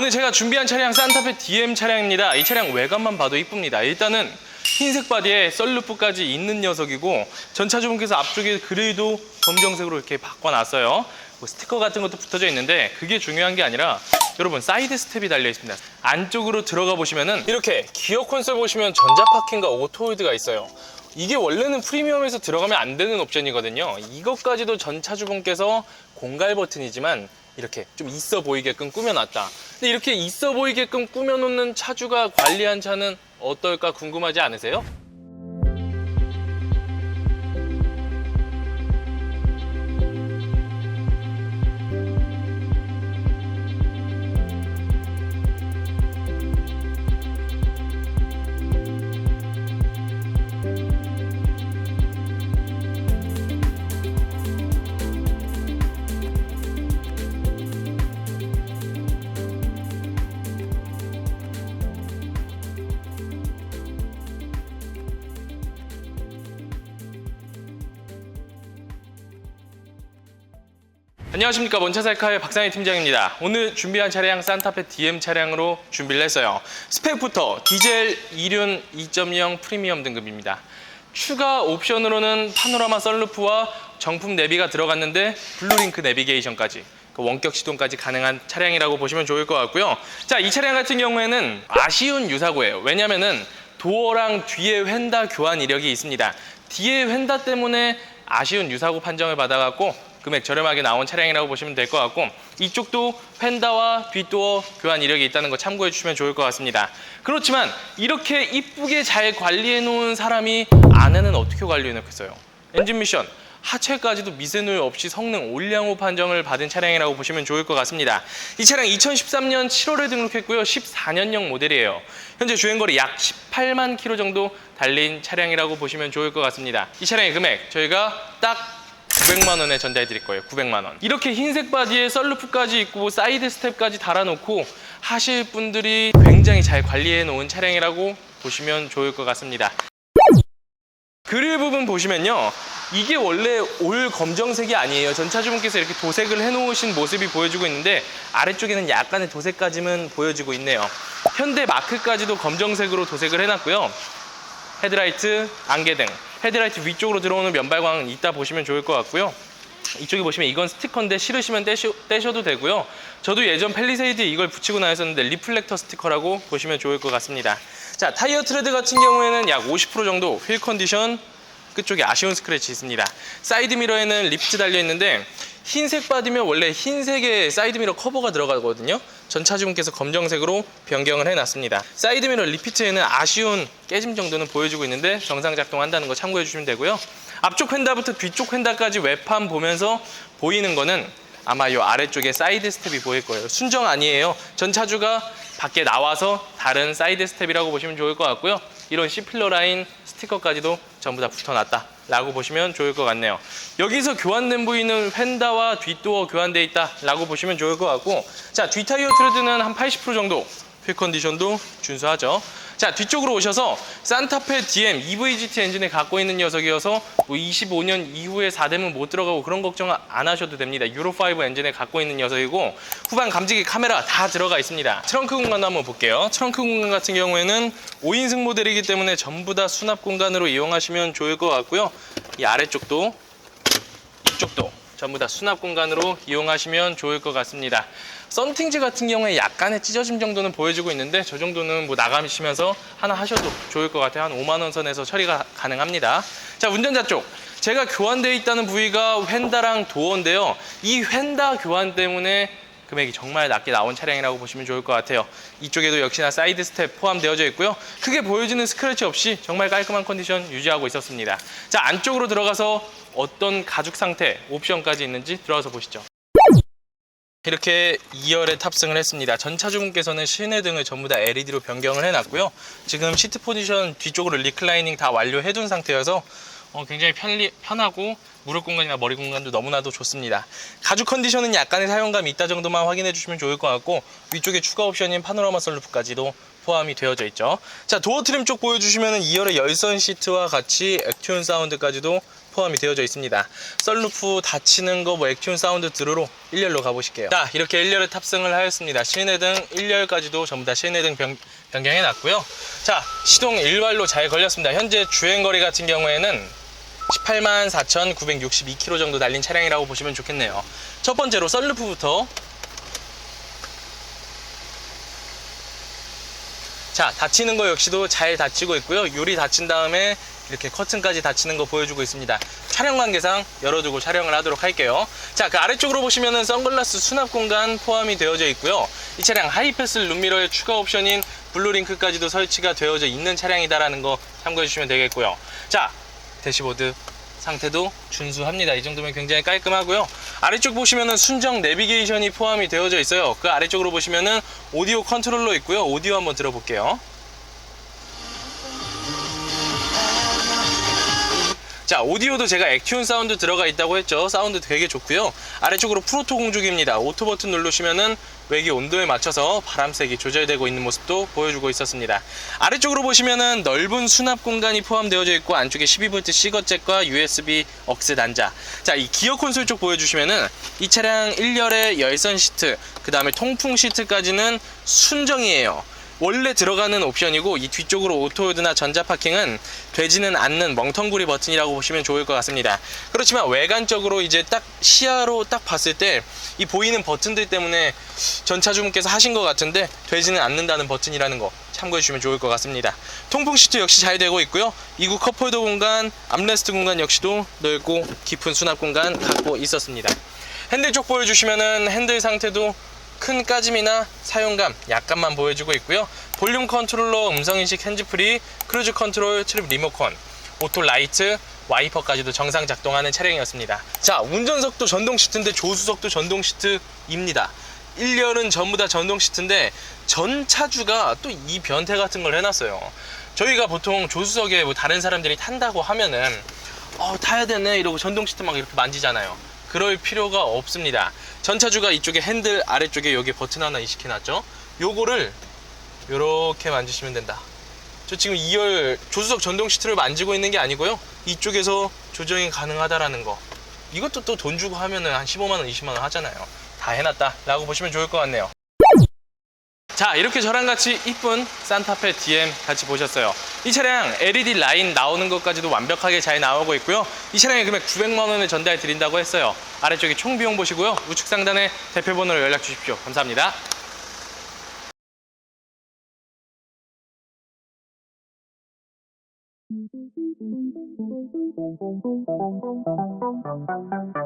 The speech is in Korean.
오늘 제가 준비한 차량 산타페 DM 차량입니다. 이 차량 외관만 봐도 이쁩니다. 일단은 흰색 바디에 썰루프까지 있는 녀석이고 전차주분께서 앞쪽에 그릴도 검정색으로 이렇게 바꿔놨어요. 뭐 스티커 같은 것도 붙어져 있는데 그게 중요한 게 아니라 여러분 사이드 스텝이 달려 있습니다. 안쪽으로 들어가 보시면은 이렇게 기어 콘솔 보시면 전자 파킹과 오토 홀드가 있어요. 이게 원래는 프리미엄에서 들어가면 안 되는 옵션이거든요. 이것까지도 전 차주분께서 공갈 버튼이지만 이렇게 좀 있어 보이게끔 꾸며놨다. 근데 이렇게 있어 보이게끔 꾸며놓는 차주가 관리한 차는 어떨까 궁금하지 않으세요? 안녕하십니까 먼차살카의 박상희 팀장입니다. 오늘 준비한 차량 산타페 DM 차량으로 준비를 했어요. 스펙부터 디젤 2륜 2.0 프리미엄 등급입니다. 추가 옵션으로는 파노라마 썬루프와 정품 내비가 들어갔는데 블루링크 내비게이션까지 그 원격 시동까지 가능한 차량이라고 보시면 좋을 것 같고요. 자, 이 차량 같은 경우에는 아쉬운 유사고예요. 왜냐면은 도어랑 뒤에 휀다 교환 이력이 있습니다. 뒤에 휀다 때문에 아쉬운 유사고 판정을 받아갖고 금액 저렴하게 나온 차량이라고 보시면 될 것 같고 이쪽도 펜다와 뒷도어 교환 이력이 있다는 거 참고해 주시면 좋을 것 같습니다. 그렇지만 이렇게 이쁘게 잘 관리해 놓은 사람이 안에는 어떻게 관리해 놓겠어요? 엔진 미션 하체까지도 미세누이 없이 성능 올량호 판정을 받은 차량이라고 보시면 좋을 것 같습니다. 이 차량 2013년 7월에 등록했고요. 14년형 모델이에요. 현재 주행거리 약 18만 킬로 정도 달린 차량이라고 보시면 좋을 것 같습니다. 이 차량의 금액 저희가 딱 900만 원에 전달해 드릴 거예요. 900만 원. 이렇게 흰색 바디에 썰루프까지 있고 사이드 스텝까지 달아놓고 하실 분들이 굉장히 잘 관리해 놓은 차량이라고 보시면 좋을 것 같습니다. 그릴 부분 보시면요. 이게 원래 올 검정색이 아니에요. 전차주분께서 이렇게 도색을 해놓으신 모습이 보여지고 있는데 아래쪽에는 약간의 도색까지는 보여지고 있네요. 현대 마크까지도 검정색으로 도색을 해놨고요. 헤드라이트, 안개등, 헤드라이트 위쪽으로 들어오는 면발광은 이따 보시면 좋을 것 같고요. 이쪽에 보시면 이건 스티커인데 싫으시면 떼셔, 떼셔도 되고요. 저도 예전 펠리세이드 이걸 붙이고 나왔었는데 리플렉터 스티커라고 보시면 좋을 것 같습니다. 자, 타이어 트레드 같은 경우에는 약 50% 정도 휠 컨디션 끝쪽에 아쉬운 스크래치 있습니다. 사이드 미러에는 리프트 달려 있는데 흰색 바디면 원래 흰색의 사이드 미러 커버가 들어가거든요. 전 차주분께서 검정색으로 변경을 해놨습니다. 사이드 미러 리피트에는 아쉬운 깨짐 정도는 보여주고 있는데 정상 작동한다는 거 참고해 주시면 되고요. 앞쪽 휀다부터 뒤쪽 휀다까지 외판 보면서 보이는 거는 아마 이 아래쪽에 사이드 스텝이 보일 거예요. 순정 아니에요. 전 차주가 밖에 나와서 다른 사이드 스텝이라고 보시면 좋을 것 같고요. 이런 C필러 라인 스티커까지도 전부 다 붙어놨다 라고 보시면 좋을 것 같네요. 여기서 교환된 부위는 휀다와 뒷도어 교환되어 있다 라고 보시면 좋을 것 같고 자, 뒷타이어 트레드는 한 80% 정도 휠 컨디션도 준수하죠. 자, 뒤쪽으로 오셔서 산타페 DM EVGT 엔진을 갖고 있는 녀석이어서 뭐 25년 이후에 4대문 못 들어가고 그런 걱정 안 하셔도 됩니다. 유로5 엔진을 갖고 있는 녀석이고 후방 감지기 카메라 다 들어가 있습니다. 트렁크 공간도 한번 볼게요. 트렁크 공간 같은 경우에는 5인승 모델이기 때문에 전부 다 수납 공간으로 이용하시면 좋을 것 같고요. 이 아래쪽도 이쪽도 전부 다 수납 공간으로 이용하시면 좋을 것 같습니다. 썬팅즈 같은 경우에 약간의 찢어짐 정도는 보여지고 있는데 저 정도는 뭐 나가시면서 하나 하셔도 좋을 것 같아요. 한 5만 원 선에서 처리가 가능합니다. 자, 운전자 쪽. 제가 교환되어 있다는 부위가 휀다랑 도어인데요. 이 휀다 교환 때문에 금액이 정말 낮게 나온 차량이라고 보시면 좋을 것 같아요. 이쪽에도 역시나 사이드 스텝 포함되어져 있고요. 크게 보여지는 스크래치 없이 정말 깔끔한 컨디션 유지하고 있었습니다. 자, 안쪽으로 들어가서 어떤 가죽 상태, 옵션까지 있는지 들어가서 보시죠. 이렇게 2열에 탑승을 했습니다. 전 차주분께서는 시내 등을 전부 다 LED로 변경을 해놨고요. 지금 시트 포지션 뒤쪽으로 리클라이닝 다 완료해둔 상태여서 어, 굉장히 편리, 편하고 무릎 공간이나 머리 공간도 너무나도 좋습니다. 가죽 컨디션은 약간의 사용감이 있다 정도만 확인해 주시면 좋을 것 같고 위쪽에 추가 옵션인 파노라마 썬루프까지도 포함이 되어져 있죠. 자, 도어 트림 쪽 보여주시면 2열의 열선 시트와 같이 액튠 사운드까지도 포함이 되어져 있습니다. 썰루프 닫히는 거, 뭐 액튠 사운드 들으러 1열로 가보실게요. 자, 이렇게 1열을 탑승을 하였습니다. 시내등 1열까지도 전부 다 시내등 변, 변경해 놨고요. 자, 시동 일괄로 잘 걸렸습니다. 현재 주행거리 같은 경우에는 18만 4,962km 정도 달린 차량이라고 보시면 좋겠네요. 첫 번째로 썰루프부터 자, 닫히는 거 역시도 잘 닫히고 있고요. 유리 닫힌 다음에 이렇게 커튼까지 닫히는 거 보여주고 있습니다. 촬영 관계상 열어두고 촬영을 하도록 할게요. 자, 그 아래쪽으로 보시면은 선글라스 수납 공간 포함이 되어져 있고요. 이 차량 하이패스 룸미러의 추가 옵션인 블루링크까지도 설치가 되어져 있는 차량이다라는 거 참고해 주시면 되겠고요. 자, 대시보드 상태도 준수합니다. 이 정도면 굉장히 깔끔하고요. 아래쪽 보시면은 순정 내비게이션이 포함이 되어져 있어요. 그 아래쪽으로 보시면은 오디오 컨트롤러 있고요. 오디오 한번 들어볼게요. 자, 오디오도 제가 액튠 사운드 들어가 있다고 했죠. 사운드 되게 좋고요. 아래쪽으로 프로토 공조기입니다. 오토 버튼 누르시면은 외기 온도에 맞춰서 바람색이 조절되고 있는 모습도 보여주고 있었습니다. 아래쪽으로 보시면은 넓은 수납 공간이 포함되어져 있고 안쪽에 12V C거잭과 USB 억스 단자. 자, 이 기어 콘솔 쪽 보여주시면은 이 차량 1열의 열선 시트, 그 다음에 통풍 시트까지는 순정이에요. 원래 들어가는 옵션이고 이 뒤쪽으로 오토호드나 전자 파킹은 되지는 않는 멍텅구리 버튼이라고 보시면 좋을 것 같습니다. 그렇지만 외관적으로 이제 딱 시야로 딱 봤을 때 이 보이는 버튼들 때문에 전차주분께서 하신 것 같은데 되지는 않는다는 버튼이라는 거 참고해 주시면 좋을 것 같습니다. 통풍 시트 역시 잘 되고 있고요. 이구 컵홀더 공간, 암레스트 공간 역시도 넓고 깊은 수납 공간 갖고 있었습니다. 핸들 쪽 보여주시면은 핸들 상태도 큰 까짐이나 사용감 약간만 보여주고 있고요. 볼륨 컨트롤러, 음성인식 핸즈프리, 크루즈 컨트롤, 트립 리모컨, 오토 라이트, 와이퍼까지도 정상 작동하는 차량이었습니다. 자, 운전석도 전동 시트인데 조수석도 전동 시트입니다. 1열은 전부 다 전동 시트인데 전 차주가 또 이 변태 같은 걸 해놨어요. 저희가 보통 조수석에 뭐 다른 사람들이 탄다고 하면은 어, 타야 되네 이러고 전동 시트 막 이렇게 만지잖아요. 그럴 필요가 없습니다. 전차주가 이쪽에 핸들 아래쪽에 여기 버튼 하나 이식해 놨죠. 요거를 이렇게 만지시면 된다. 저 지금 2열 조수석 전동 시트를 만지고 있는 게 아니고요. 이쪽에서 조정이 가능하다라는 거. 이것도 또 돈 주고 하면은 한 15만원, 20만원 하잖아요. 다 해놨다. 라고 보시면 좋을 것 같네요. 자 이렇게 저랑 같이 이쁜 산타페 DM 같이 보셨어요 이 차량 LED 라인 나오는 것까지도 완벽하게 잘 나오고 있고요. 이 차량의 금액 900만 원을 전달 드린다고 했어요. 아래쪽에 총 비용 보시고요. 우측 상단에 대표 번호로 연락 주십시오. 감사합니다. Thank you.